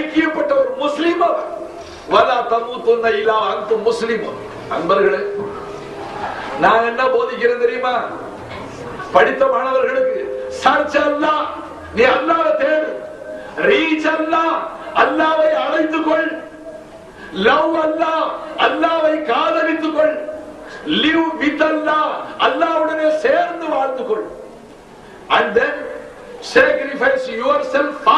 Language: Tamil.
ஐக்கியப்பட்ட ஒரு முஸ்லீம் அவர். வலா தமூத்துன்ன இல்லா அந்த முஸ்லீம். அன்பர்களே நான் என்ன போதிக்கிறேன் தெரியுமா? படித்த மாணவர்களுக்கு சர்ச் அல்லா நீ அல்லாவை தேடு. ரீச் அல்லா அல்லாவை அழைத்துக் கொள் லவ் அல்லா அல்லாவை காதலித்துக் கொள் லிவ் வித் அல்லா அல்லாவுடனே சேர்ந்து வாழ்ந்து கொள் and then sacrifice yourself for